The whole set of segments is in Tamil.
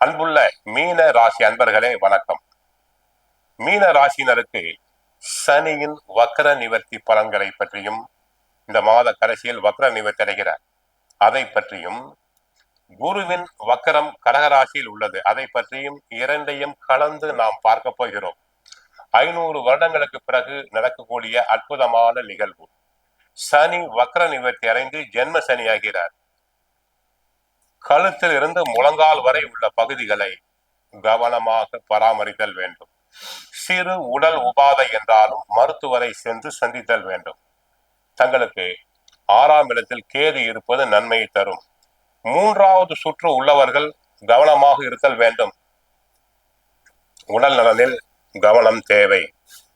அன்புள்ள மீன ராசி அன்பர்களே வணக்கம். மீன ராசினருக்கு சனியின் வக்ர நிவர்த்தி பலன்களை பற்றியும் இந்த மாத கடைசியில் வக்ர நிவர்த்தி அடைகிறார். அதை பற்றியும் குருவின் வக்கரம் கடகராசியில் உள்ளது. அதை பற்றியும் இரண்டையும் கலந்து நாம் பார்க்க போகிறோம். ஐநூறு வருடங்களுக்கு பிறகு நடக்கக்கூடிய அற்புதமான நிகழ்வு. சனி வக்ர நிவர்த்தி அடைந்து ஜென்ம சனி ஆகிறார் கழுத்தில் இருந்து முழங்கால் வரை உள்ள பகுதிகளை கவனமாக பராமரித்தல் வேண்டும். சிறு உடல் உபாதை என்றாலும் மருத்துவரை சென்று சந்தித்தல் வேண்டும். தங்களுக்கு ஆறாம் இடத்தில் கேது இருப்பது நன்மையை தரும். மூன்றாவது சுற்று உள்ளவர்கள் கவனமாக இருத்தல் வேண்டும். உடல் நலனில் கவனம் தேவை.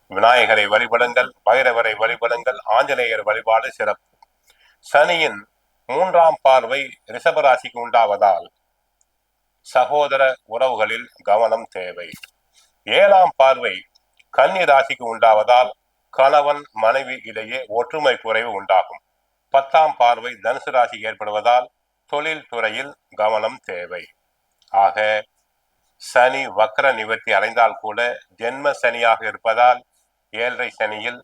விநாயகரை வழிபடுங்கள் பைரவரை வழிபடுங்கள் ஆஞ்சநேயர் வழிபாடு சிறப்பு. சனியின் மூன்றாம் பார்வை ரிஷபராசிக்கு உண்டாவதால் சகோதர உறவுகளில் கவனம் தேவை. ஏழாம் பார்வை கன்னி ராசிக்கு உண்டாவதால் கணவன் மனைவி இடையே ஒற்றுமை குறைவு உண்டாகும். பத்தாம் பார்வை தனுசு ராசிக்கு ஏற்படுவதால் தொழில் துறையில் கவனம் தேவை. ஆக சனி வக்ர நிவர்த்தி அடைந்தால் கூட ஜென்ம சனியாக இருப்பதால் ஏழரை சனியில்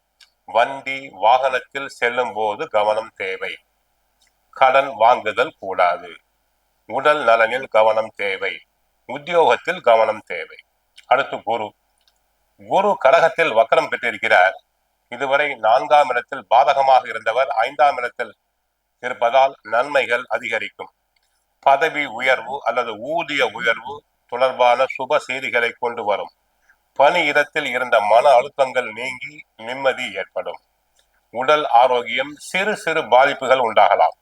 வண்டி வாகனத்தில் செல்லும் போது கவனம் தேவை. கடன் வாங்குதல் கூடாது. உடல் நலனில் கவனம் தேவை. உத்தியோகத்தில் கவனம் தேவை. அடுத்து குரு. குரு கடகத்தில் வக்கரம் பெற்றிருக்கிறார். இதுவரை நான்காம் இடத்தில் பாதகமாக இருந்தவர் ஐந்தாம் இடத்தில் இருப்பதால் நன்மைகள் அதிகரிக்கும். பதவி உயர்வு அல்லது ஊதிய உயர்வு தொடர்பான சுப செய்திகளை கொண்டு வரும். பணி இடத்தில் இருந்த மன அழுத்தங்கள் நீங்கி நிம்மதி ஏற்படும். உடல் ஆரோக்கியம் சிறு சிறு பாதிப்புகள் உண்டாகலாம்.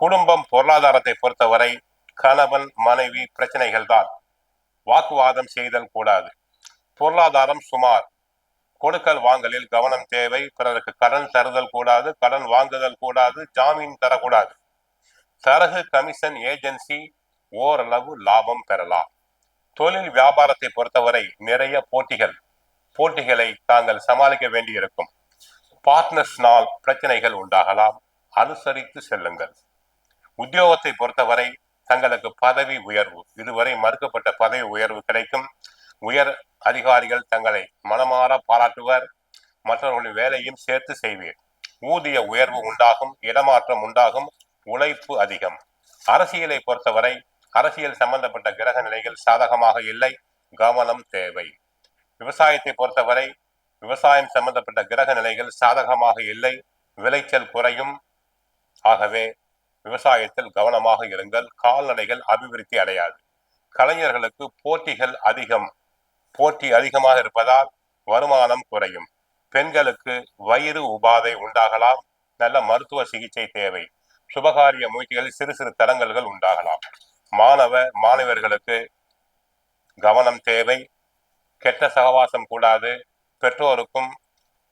குடும்பம் பொருளாதாரத்தை பொறுத்தவரை கணவன் மனைவி பிரச்சனைகள் தான் வாக்குவாதம் செய்தல் கூடாது. பொருளாதாரம் சுமார். கொடுக்கல் வாங்கலில் கவனம் தேவை. பிறருக்கு கடன் தருதல் கூடாது. கடன் வாங்குதல் கூடாது. ஜாமீன் தரக்கூடாது. சரகு கமிஷன் ஏஜென்சி ஓரளவு லாபம் பெறலாம். தொழில் வியாபாரத்தை பொறுத்தவரை நிறைய போட்டிகள். போட்டிகளை தாங்கள் சமாளிக்க வேண்டியிருக்கும். பார்ட்னர்ஸ்னால் பிரச்சனைகள் உண்டாகலாம். அனுசரித்து செல்லுங்கள். உத்தியோகத்தை பொறுத்தவரை தங்களுக்கு பதவி உயர்வு. இதுவரை மறுக்கப்பட்ட பதவி உயர்வு கிடைக்கும். உயர் அதிகாரிகள் தங்களை மனமாற பாராட்டுவர். மற்றவர்களின் வேலையும் சேர்த்து செய்வீர் ஊதிய உயர்வு உண்டாகும் இடமாற்றம் உண்டாகும் உழைப்பு அதிகம். அரசியலை பொறுத்தவரை அரசியல் சம்பந்தப்பட்ட கிரக நிலைகள் சாதகமாக இல்லை கவனம் தேவை. விவசாயத்தை பொறுத்தவரை விவசாயம் சம்பந்தப்பட்ட கிரக நிலைகள் சாதகமாக இல்லை விளைச்சல் குறையும். ஆகவே விவசாயத்தில் கவனமாக இருங்கள். கால்நடைகள் அபிவிருத்தி அடையாது. கலைஞர்களுக்கு போட்டிகள் அதிகம். போட்டி அதிகமாக இருப்பதால் வருமானம் குறையும். பெண்களுக்கு வயிறு உபாதை உண்டாகலாம். நல்ல மருத்துவ சிகிச்சை தேவை. சுபகாரிய முயற்சிகளில் சிறு சிறு தடங்கல்கள் உண்டாகலாம். மாணவ மாணவர்களுக்கு கவனம் தேவை. கெட்ட சகவாசம் கூடாது. பெற்றோருக்கும்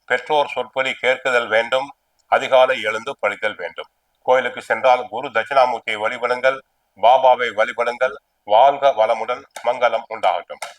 பெற்றோர் சொற்பொழி கேட்குதல் வேண்டும். அதிகாலை எழுந்து படித்தல் வேண்டும். கோயிலுக்கு சென்றால் குரு தட்சிணாமூர்த்தியை வழிபடுங்கள் பாபாவை வழிபடுங்கள் வாழ்க வளமுடன் மங்களம் உண்டாகட்டும்.